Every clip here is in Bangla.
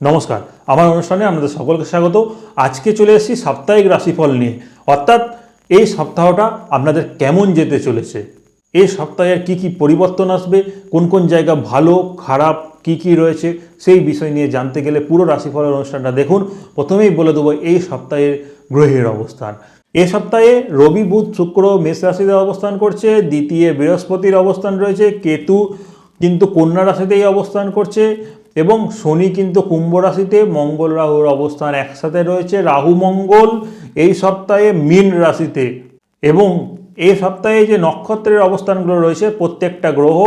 নমস্কার, আমার অনুষ্ঠানে আপনাদের সকলকে স্বাগত। আজকে চলে এসেছি সাপ্তাহিক রাশিফল নিয়ে। অর্থাৎ এই সপ্তাহটা আপনাদের কেমন যেতে চলেছে? এই সপ্তাহের কি কি পরিবর্তন আসবে? কোন কোন জায়গা ভালো, খারাপ, কি কি রয়েছে? সেই বিষয় নিয়ে জানতে গেলে পুরো রাশিফলের অনুষ্ঠানটা দেখুন। প্রথমেই বলে দেবো এই সপ্তাহের গ্রহের অবস্থান। এ সপ্তাহে রবি, বুধ, শুক্র, মেষ রাশিতে অবস্থান করছে। দ্বিতীয় বৃহস্পতির অবস্থান রয়েছে। কেতু কিন্তু কন্যা রাশিতেই অবস্থান করছে। এবং শনি কিন্তু কুম্ভ রাশিতে মঙ্গল রাহুর অবস্থান একসাথে রয়েছে, রাহু মঙ্গল এই সপ্তাহে মীন রাশিতে এবং এই সপ্তাহে যে নক্ষত্রের অবস্থানগুলো রয়েছে, প্রত্যেকটা গ্রহ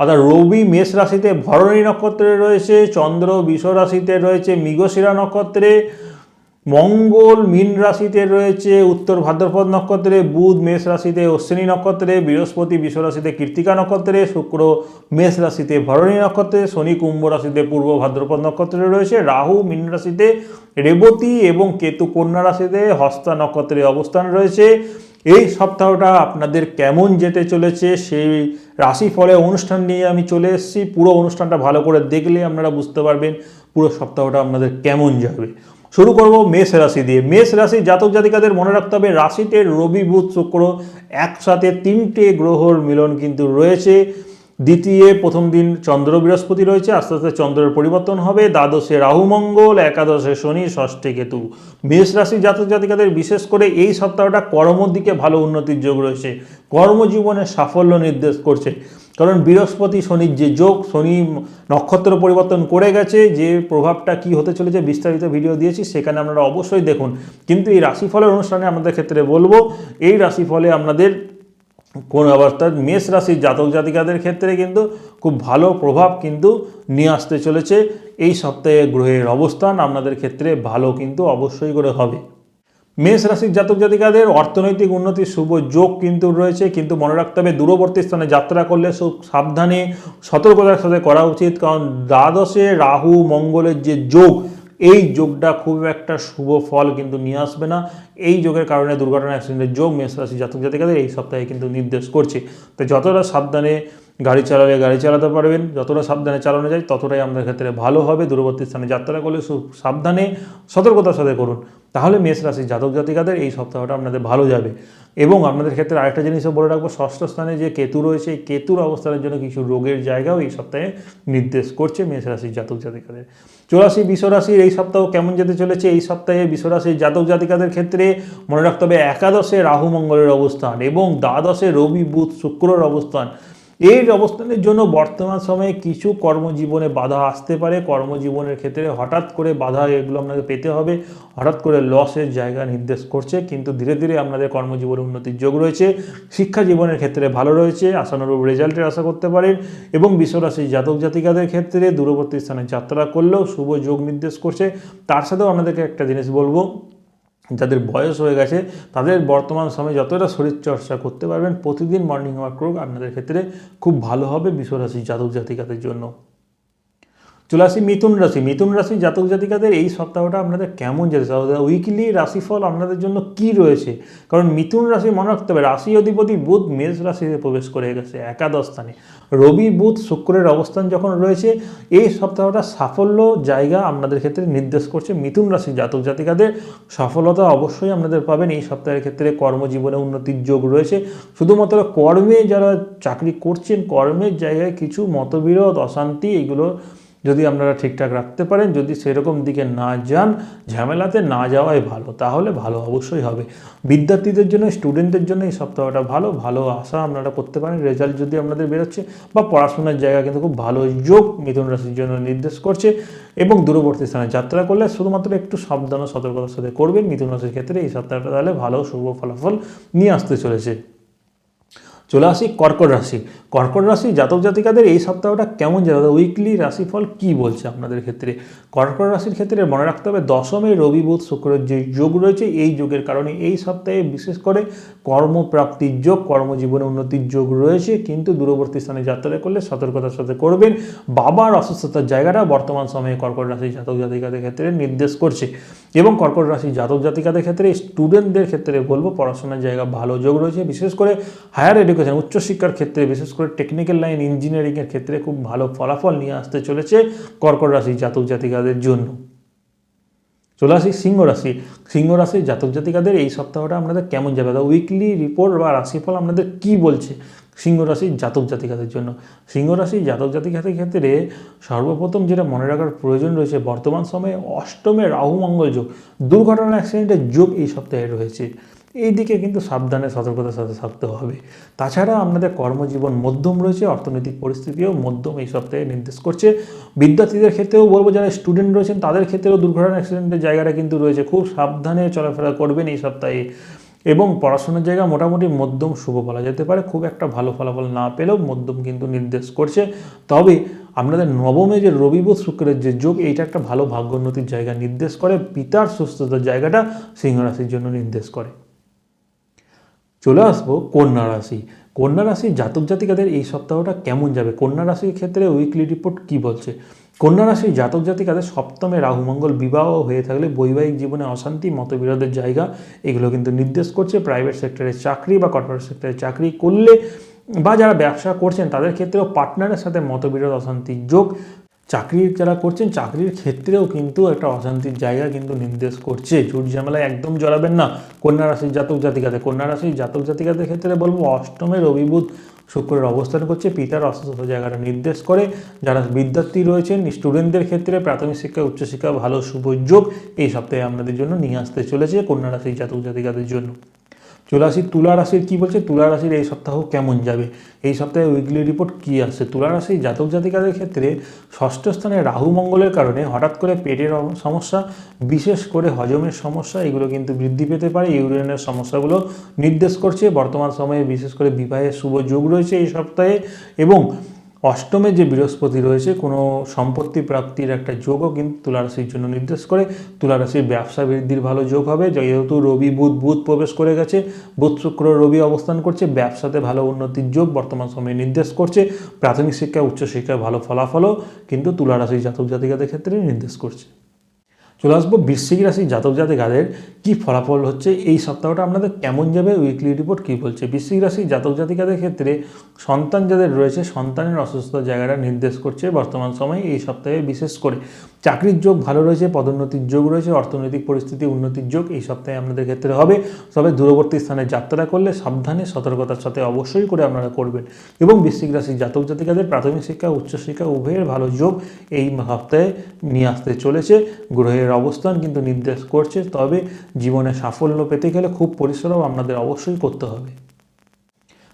অর্থাৎ রবি মেষ রাশিতে ভরণী নক্ষত্রে রয়েছে, চন্দ্র বিষ রাশিতে রয়েছে, মৃগশিরা নক্ষত্রে মঙ্গল মীন রাশিতে রয়েছে, উত্তর ভাদ্রপদ নক্ষত্রে বুধ মেষ রাশিতে অশ্বিনী নক্ষত্রে, বৃহস্পতি বিষ রাশিতে কৃত্তিকা নক্ষত্রে, শুক্র মেষ রাশিতে ভরণী নক্ষত্রে, শনি কুম্ভ রাশিতে পূর্ব ভাদ্রপদ নক্ষত্রে রয়েছে, রাহু মীন রাশিতে রেবতী এবং কেতু কন্যা রাশিতে হস্তা নক্ষত্রে অবস্থান রয়েছে। এই সপ্তাহটা আপনাদের কেমন যেতে চলেছে, সেই রাশিফলে অনুষ্ঠান নিয়ে আমি চলে এসেছি। পুরো অনুষ্ঠানটা ভালো করে দেখলে আপনারা বুঝতে পারবেন, পুরো সপ্তাহটা আপনাদের কেমন যাবে। শুরু করব মেষ রাশি দিয়ে। মেষ রাশি জাতক জাতিকাদের মনে রাখতে হবে, রাশিতে রবি, বুধ, শুক্র একসাথে তিনটে গ্রহর মিলন কিন্তু রয়েছে। দ্বিতীয়, প্রথম দিন চন্দ্র বৃহস্পতি রয়েছে, আস্তে আস্তে চন্দ্রের পরিবর্তন হবে। দ্বাদশে রাহু মঙ্গল, একাদশে শনি, ষষ্ঠে কেতু। মেষ রাশি জাতক জাতিকাদের বিশেষ করে এই সপ্তাহটা কর্মর দিকে ভালো উন্নতির যোগ রয়েছে। কর্মজীবনে সাফল্য নির্দেশ করছে। কারণ বৃহস্পতি, শনির যে যোগ, শনি নক্ষত্র পরিবর্তন করে গেছে, যে প্রভাবটা কি হতে চলেছে বিস্তারিত ভিডিও দিয়েছি, সেখানে আপনারা অবশ্যই দেখুন। কিন্তু এই রাশিফলের অনুষ্ঠানে আমাদের ক্ষেত্রে বলব, এই রাশিফলে আপনাদের কোন অবস্থায় মেষ রাশির জাতক জাতিকাদের ক্ষেত্রে কিন্তু খুব ভালো প্রভাব কিন্তু নিয়ে আসতে চলেছে। এই সপ্তাহে গ্রহের অবস্থান আপনাদের ক্ষেত্রে ভালো কিন্তু অবশ্যই করে হবে। মেষ রাশির জাতক জাতিকাদের অর্থনৈতিক উন্নতির শুভ যোগ কিন্তু রয়েছে, কিন্তু মনে রাখতে হবে দূরবর্তী স্থানে যাত্রা করলে সাবধানে সতর্কতার সাথে করা উচিত, কারণ দ্বাদশে রাহু মঙ্গলের যে যোগ, এই যোগটা খুব একটা শুভ ফল কিন্তু নিয়ে আসবে না। এই যোগের কারণে দুর্ঘটনা, অ্যাক্সিডেন্টের যোগ মেষ রাশি জাতক জাতিকাদের এই সপ্তাহে কিন্তু নির্দেশ করছে। তো যতটা সাবধানে গাড়ি চালালে গাড়ি চালাতে পারবেন। যতটা সাবধানে চালানো যায়, ততটাই আমাদের ক্ষেত্রে ভালো হবে। দূরবর্তী স্থানে যাত্রা করলে সাবধানে সতর্কতার সাথে করুন। তাহলে মেষ রাশি জাতক জাতিকাদের এই সপ্তাহটা আপনাদের ভালো যাবে। এবং আপনাদের ক্ষেত্রে আরেকটা জিনিসও বলে রাখব, ষষ্ঠ স্থানে যে কেতু রয়েছে, এই কেতুর অবস্থানের জন্য কিছু রোগের জায়গাও এই সপ্তাহে নির্দেশ করছে মেষ রাশির জাতক জাতিকাদের। চৌরাশি বিশ্বরাশির এই সপ্তাহ কেমন যেতে চলেছে? এই সপ্তাহে বিশ্বরাশির জাতক জাতিকাদের ক্ষেত্রে মনে রাখতে হবে একাদশে রাহু মঙ্গলের অবস্থান এবং দ্বাদশে রবি বুধ শুক্রর অবস্থান। এই অবস্থানের জন্য বর্তমান সময়ে কিছু কর্মজীবনে বাধা আসতে পারে। কর্মজীবনের ক্ষেত্রে হঠাৎ করে বাধা এগুলো আপনাকে পেতে হবে। হঠাৎ করে লসের জায়গা নির্দেশ করছে, কিন্তু ধীরে ধীরে আপনাদের কর্মজীবনে উন্নতির যোগ রয়েছে। শিক্ষা জীবনের ক্ষেত্রে ভালো রয়েছে, আশানুরূপ রেজাল্টের আশা করতে পারেন এবং বিশ্বরাশি জাতক জাতিকাদের ক্ষেত্রে দূরবর্তী স্থানে যাত্রা করলেও শুভ যোগ নির্দেশ করছে। তার সাথেও আপনাদেরকে একটা জিনিস বলব যাদের বয়স হয়ে গেছে, তাদের বর্তমান সময়ে যতটা শরীরচর্চা করতে পারবেন, প্রতিদিন মর্নিং ওয়াক করুক, আপনাদের ক্ষেত্রে খুব ভালো হবে বিশ্বরাশি জাতক জাতিকাদের জন্য। চলে আসি মিথুন রাশি। মিথুন রাশি জাতক জাতিকাদের এই সপ্তাহটা আপনাদের কেমন যেতে উইকলি রাশিফল আপনাদের জন্য কি রয়েছে? কারণ মিথুন রাশি মনে রাখতে হবে, রাশি অধিপতি বুধ মেষ রাশিতে প্রবেশ করে গেছে, একাদশ স্থানে। রবি, বুধ শুক্রের অবস্থান যখন রয়েছে, এই সপ্তাহটা সাফল্য জায়গা আপনাদের ক্ষেত্রে নির্দেশ করছে মিথুন রাশি জাতক জাতিকাদের। সফলতা অবশ্যই আপনাদের পাবেন, এই সপ্তাহের ক্ষেত্রে কর্মজীবনে উন্নতির যোগ রয়েছে। শুধুমাত্র কর্মে যারা চাকরি করছেন, কর্মের জায়গায় কিছু মতবিরোধ, অশান্তি, এগুলো যদি আপনারা ঠিকঠাক রাখতে পারেন, যদি সেরকম দিকে না যান, ঝামেলাতে না যাওয়াই ভালো। তাহলে ভালো অবশ্যই হবে। বিদ্যার্থীদের জন্য স্টুডেন্টদের জন্য এই সপ্তাহটা ভালো। ভালো আশা আপনারা করতে পারেন। রেজাল্ট যদি আপনাদের বেরোচ্ছে বা পড়াশোনার জায়গা কিন্তু খুব ভালো। যোগ মিথুন রাশির জন্য নির্দেশ করছে এবং দূরবর্তী স্থানে যাত্রা করলে শুধুমাত্র একটু সাবধান ও সতর্কতার সাথে করবেন। মিথুন রাশির ক্ষেত্রে এই সপ্তাহটা তাহলে ভালো, শুভ ফলাফল নিয়ে আসতে চলেছে। চলে আসি কর্কট রাশি। কর্কট রাশি জাতক জাতিকাদের এই সপ্তাহটা কেমন যাবে উইকলি রাশিফল কি বলছে আপনাদের ক্ষেত্রে? কর্কট রাশির ক্ষেত্রে মনে রাখতে হবে, দশমে রবি বুধ শুক্রের যে যোগ রয়েছে, এই যোগের কারণে এই সপ্তাহে বিশেষ করে কর্মপ্রাপ্তির যোগ, কর্মজীবনে উন্নতির যোগ রয়েছে। কিন্তু দূরবর্তী স্থানে যাত্রা করলে সতর্কতার সাথে করবেন। বাবার অসুস্থতার জায়গাটা বর্তমান সময়ে কর্কট রাশি জাতক জাতিকাদের ক্ষেত্রে নির্দেশ করছে। এবং কর্কট রাশি জাতক জাতিকাদের ক্ষেত্রে স্টুডেন্টদের ক্ষেত্রে বলব, পড়াশোনার জায়গা ভালো যোগ রয়েছে। বিশেষ করে হায়ার এডুকেশন করেছেন। উচ্চশিক্ষার ক্ষেত্রে, বিশেষ করে টেকনিক্যাল লাইন ইঞ্জিনিয়ারিংয়ের ক্ষেত্রে খুব ভালো ফলাফল নিয়ে আসতে চলেছে কর্কট রাশি জাতক জাতিকাদের জন্য। চলে আসি সিংহ রাশি। সিংহ রাশির জাতক জাতিকাদের এই সপ্তাহটা আপনাদের কেমন যাবে? উইকলি রিপোর্ট বা রাশিফল আপনাদের কি বলছে সিংহ রাশির জাতক জাতিকাদের জন্য? সিংহ রাশির জাতক জাতিকাদের ক্ষেত্রে সর্বপ্রথম যেটা মনে রাখার প্রয়োজন রয়েছে, বর্তমান সময়ে অষ্টমে রাহু মঙ্গল যোগ। দুর্ঘটনা অ্যাক্সিডেন্টের যোগ এই সপ্তাহে রয়েছে। এই দিকে কিন্তু সাবধানে, সতর্কতার সাথে থাকতে হবে। তাছাড়া আপনাদের কর্মজীবন মধ্যম রয়েছে, অর্থনৈতিক পরিস্থিতিও মধ্যম এই সপ্তাহে নির্দেশ করছে। বিদ্যার্থীদের ক্ষেত্রেও বলব, যারা স্টুডেন্ট রয়েছেন, তাদের ক্ষেত্রেও দুর্ঘটনা অ্যাক্সিডেন্টের জায়গাটা কিন্তু রয়েছে। খুব সাবধানে চলাফেরা করবেন এই সপ্তাহে। এবং পড়াশোনার জায়গা মোটামুটি মধ্যম শুভ বলা যেতে পারে। খুব একটা ভালো ফলাফল না পেলেও মধ্যম কিন্তু নির্দেশ করছে। তবে আপনাদের নবমে যে রবিবোধ শুক্রের যে যোগ, এইটা একটা ভালো ভাগ্যোন্নতির জায়গা নির্দেশ করে। পিতার সুস্থতার জায়গাটা সিংহ রাশির জন্য নির্দেশ করে। চলে আসব কন্যা রাশি। কন্যা রাশির জাতক জাতিকাদের এই সপ্তাহটা কেমন যাবে? কন্যা রাশির ক্ষেত্রে উইকলি রিপোর্ট কি বলছে? কন্যা রাশির জাতক জাতিকাদের সপ্তমে রাহুমঙ্গল বিবাহ হয়ে থাকলে বৈবাহিক জীবনে অশান্তি, মতবিরোধের জায়গা, এগুলো কিন্তু নির্দেশ করছে প্রাইভেট সেক্টরে চাকরি বা কর্পোরেট সেক্টরে চাকরি করলে বা যারা ব্যবসা করছেন তাদের ক্ষেত্রেও পার্টনারের সাথে মতবিরোধ, অশান্তির যোগ চাকরির যারা করছেন, চাকরির ক্ষেত্রেও কিন্তু একটা অশান্তির জায়গা কিন্তু নির্দেশ করছে। ঝুট ঝামেলায় একদম জড়াবেন না। কন্যা রাশির জাতক জাতিকাদের, কন্যা রাশির জাতক জাতিকাদের ক্ষেত্রে বলব, অষ্টমে রবিবুধ শুক্রের অবস্থান করছে। পিতার অসুস্থ জায়গাটা নির্দেশ করে। যারা বিদ্যার্থী রয়েছেন স্টুডেন্টদের ক্ষেত্রে প্রাথমিক শিক্ষা উচ্চশিক্ষা ভালো সুযোগ এই সপ্তাহে আপনাদের জন্য নিয়ে আসতে চলেছে কন্যা রাশির জাতক জাতিকাদের জন্য। চলে আসি তুলা রাশির কী বলছে? তুলা রাশির এই সপ্তাহ কেমন যাবে? এই সপ্তাহে উইকলি রিপোর্ট কী আসছে? তুলা রাশির জাতক জাতিকাদের ক্ষেত্রে ষষ্ঠ স্থানে রাহু মঙ্গলের কারণে হঠাৎ করে পেটের সমস্যা, বিশেষ করে হজমের সমস্যা, এগুলো কিন্তু বৃদ্ধি পেতে পারে। ইউরিনের সমস্যাগুলো নির্দেশ করছে। বর্তমান সময়ে বিশেষ করে বিবাহের শুভ যোগ রয়েছে এই সপ্তাহে এবং অষ্টমে যে বৃহস্পতি রয়েছে, কোনো সম্পত্তি প্রাপ্তির একটা যোগও কিন্তু তুলারাশির জন্য নির্দেশ করে। তুলারাশির ব্যবসা বৃদ্ধির ভালো যোগ হবে। যেহেতু রবি, বুধ বুধ প্রবেশ করে গেছে, বুধ, শুক্র, রবি অবস্থান করছে, ব্যবসাতে ভালো উন্নতির যোগ বর্তমান সময়ে নির্দেশ করছে। প্রাথমিক শিক্ষা উচ্চশিক্ষায় ভালো ফলাফলও কিন্তু তুলারাশির জাতক জাতিকাদের ক্ষেত্রে নির্দেশ করছে। চলে আসব বৃশ্চিক রাশির জাতক জাতিকাদের কি ফলাফল হচ্ছে? এই সপ্তাহটা আপনাদের কেমন যাবে? উইকলি রিপোর্ট কি বলছে? বৃশ্চিক রাশি জাতক জাতিকাদের ক্ষেত্রে সন্তান যাদের রয়েছে, সন্তানের অসুস্থতার জায়গাটা নির্দেশ করছে বর্তমান সময়ে এই সপ্তাহে বিশেষ করে। চাকরির যোগ ভালো রয়েছে, পদোন্নতির যোগ রয়েছে, অর্থনৈতিক পরিস্থিতি উন্নতির যোগ এই সপ্তাহে আপনাদের ক্ষেত্রে হবে। তবে দূরবর্তী স্থানে যাত্রা করলে সাবধানে সতর্কতার সাথে অবশ্যই করে আপনারা করবেন। এবং বৃশ্চিক রাশি জাতক জাতিকাদের প্রাথমিক শিক্ষা উচ্চশিক্ষা উভয়ের ভালো যোগ এই সপ্তাহে নিয়ে আসতে চলেছে। গ্রহের অবস্থান কিন্তু নির্দেশ করছে, তবে জীবনে সাফল্য পেতে গেলে খুব পরিশ্রম আপনাদের অবশ্যই করতে হবে।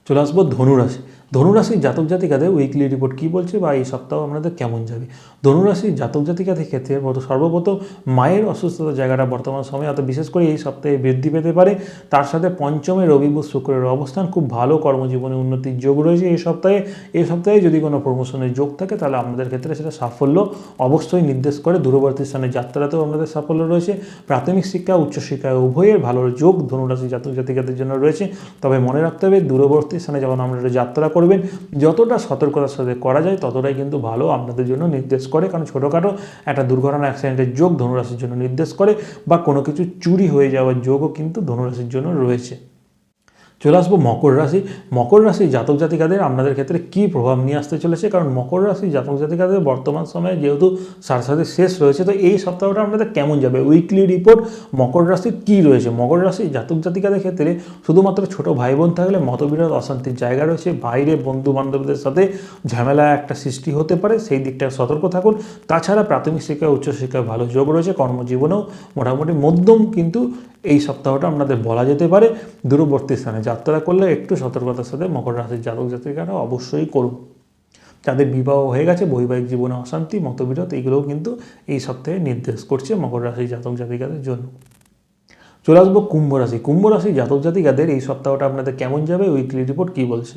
চলে আসব ধনুরাশি ধনুরাশির জাতক জাতিকাদের উইকলি রিপোর্ট কী বলছে বা এই সপ্তাহ আপনাদের কেমন যাবে? ধনুরাশির জাতক জাতিকাদের ক্ষেত্রে প্রথ- সর্বপ্রথম মায়ের অসুস্থতার জায়গাটা বর্তমান সময়ে অত বিশেষ করে এই সপ্তাহে বৃদ্ধি পেতে পারে। তার সাথে পঞ্চমে রবি বুধ শুক্রের অবস্থান, খুব ভালো কর্মজীবনে উন্নতির যোগ রয়েছে এই সপ্তাহে। এই সপ্তাহে যদি কোনো প্রমোশনের যোগ থাকে, তাহলে আপনাদের ক্ষেত্রে সেটা সাফল্য অবশ্যই নির্দেশ করে। দূরবর্তী স্থানে যাত্রাতেও আপনাদের সাফল্য রয়েছে। প্রাথমিক শিক্ষা উচ্চশিক্ষা উভয়ের ভালো যোগ ধনুরাশি জাতক জাতিকাদের জন্য রয়েছে। তবে মনে রাখতে হবে, দূরবর্তী স্থানে যখন আপনারা যাত্রা করবেন। যতটা সতর্কতার সাথে করা যায়, ততটাই কিন্তু ভালো আপনাদের জন্য নির্দেশ করে। কারণ ছোটোখাটো একটা দুর্ঘটনা অ্যাক্সিডেন্টের যোগ ধনুরাশির জন্য নির্দেশ করে বা কোনো কিছু চুরি হয়ে যাওয়ার যোগও কিন্তু ধনুরাশির জন্য রয়েছে। চলে আসব মকর রাশি। মকর রাশি জাতক জাতিকাদের আপনাদের ক্ষেত্রে কী প্রভাব নিয়ে আসতে চলেছে? কারণ মকর রাশি জাতক জাতিকাদের বর্তমান সময়ে যেহেতু সারসাথে শেষ রয়েছে, তো এই সপ্তাহটা আপনাদের কেমন যাবে? উইকলি রিপোর্ট মকর রাশির কী রয়েছে? মকর রাশি জাতক জাতিকাদের ক্ষেত্রে শুধুমাত্র ছোট ভাই বোন থাকলে মতবিরোধ, অশান্তির জায়গা রয়েছে। বাইরে বন্ধু বান্ধবদের সাথে ঝামেলা একটা সৃষ্টি হতে পারে, সেই দিকটা সতর্ক থাকুন। তাছাড়া প্রাথমিক শিক্ষা উচ্চশিক্ষায় ভালো যোগ রয়েছে। কর্মজীবনেও মোটামুটি মধ্যম, কিন্তু এই সপ্তাহটা আপনাদের বলা যেতে পারে দূরবর্তী স্থানে। যাত্রা করলে একটু সতর্কতার সাথে মকর রাশির জাতক জাতিকারা অবশ্যই করুন। যাদের বিবাহ হয়ে গেছে, বৈবাহিক জীবনে অশান্তি, মতবিরোধ, এগুলোও কিন্তু এই সপ্তাহে নির্দেশ করছে মকর রাশির জাতক জাতিকাদের জন্য। চলে আসব কুম্ভ রাশি। কুম্ভ জাতক জাতিকাদের এই সপ্তাহটা আপনাদের কেমন যাবে উইকলি রিপোর্ট কী বলছে?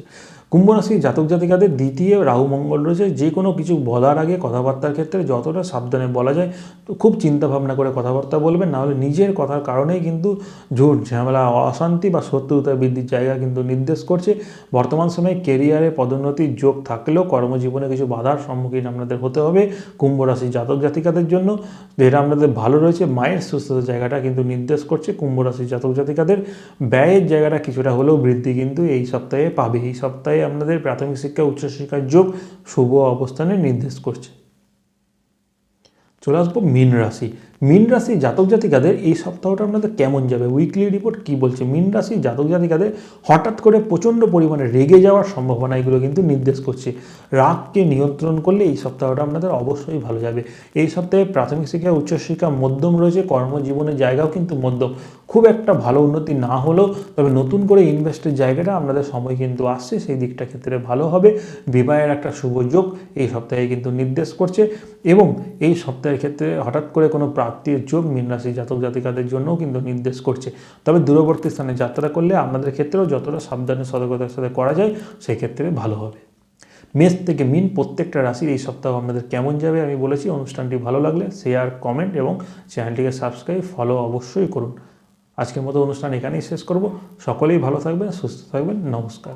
কুম্ভ রাশি জাতক জাতিকাদের দ্বিতীয় রাহু মঙ্গল রয়েছে, যে কোনো কিছু বলার আগে কথাবার্তার ক্ষেত্রে যতটা সাবধানে বলা যায়, তো খুব চিন্তা ভাবনা করে কথাবার্তা বলবেন, নাহলে নিজের কথার কারণেই কিন্তু ঝুট, ঝামেলা, অশান্তি বা শত্রুতা বৃদ্ধির জায়গা কিন্তু নির্দেশ করছে। বর্তমান সময়ে কেরিয়ারে পদোন্নতির যোগ থাকলেও কর্মজীবনে কিছু বাধার সম্মুখীন আপনাদের হতে হবে কুম্ভ রাশি জাতক জাতিকাদের জন্য। যেটা আপনাদের ভালো রয়েছে, মায়ের সুস্থতার জায়গাটা কিন্তু নির্দেশ করছে কুম্ভ রাশি জাতক জাতিকাদের। ব্যয়ের জায়গাটা কিছুটা হলেও বৃদ্ধি কিন্তু এই সপ্তাহে পাবে, এই সপ্তাহে আপনাদের প্রাথমিক শিক্ষা উচ্চশিক্ষার যোগ শুভ অবস্থানে নির্দেশ করছে। চলে আসব মীন রাশি। মীন রাশি জাতক জাতিকাদের এই সপ্তাহটা আপনাদের কেমন যাবে? উইকলি রিপোর্ট কি বলছে? মিন রাশি জাতক জাতিকাদের হঠাৎ করে প্রচণ্ড পরিমাণে রেগে যাওয়ার সম্ভাবনা এগুলো কিন্তু নির্দেশ করছে। রাগকে নিয়ন্ত্রণ করলে এই সপ্তাহটা আপনাদের অবশ্যই ভালো যাবে। এই সপ্তাহে প্রাথমিক শিক্ষা, উচ্চশিক্ষা মধ্যম রয়েছে কর্মজীবনের জায়গাও কিন্তু মধ্যম। খুব একটা ভালো উন্নতি না হলেও তবে নতুন করে ইনভেস্টের জায়গাটা আপনাদের সময় কিন্তু আসছে, সেই দিকটা ক্ষেত্রে ভালো হবে। বিবাহের একটা শুভ যোগ এই সপ্তাহে কিন্তু নির্দেশ করছে এবং এই সপ্তাহের ক্ষেত্রে হঠাৎ করে কোনো প্রাপ্তির যোগ, মীন রাশি জাতক জাতিকাদের জন্যও কিন্তু নির্দেশ করছে। তবে দূরবর্তী স্থানে যাত্রা করলে আপনাদের ক্ষেত্রেও যতটা সাবধানে, সতর্কতার সাথে করা যায় সেই ক্ষেত্রে ভালো হবে। মেষ থেকে মিন প্রত্যেকটা রাশির এই সপ্তাহ আপনাদের কেমন যাবে আমি বলেছি, অনুষ্ঠানটি ভালো লাগলে শেয়ার কমেন্ট এবং চ্যানেলটিকে সাবস্ক্রাইব ফলো অবশ্যই করুন। আজকের মতো অনুষ্ঠান এখানেই শেষ করব। সকলেই ভালো থাকবেন, সুস্থ থাকবেন, নমস্কার।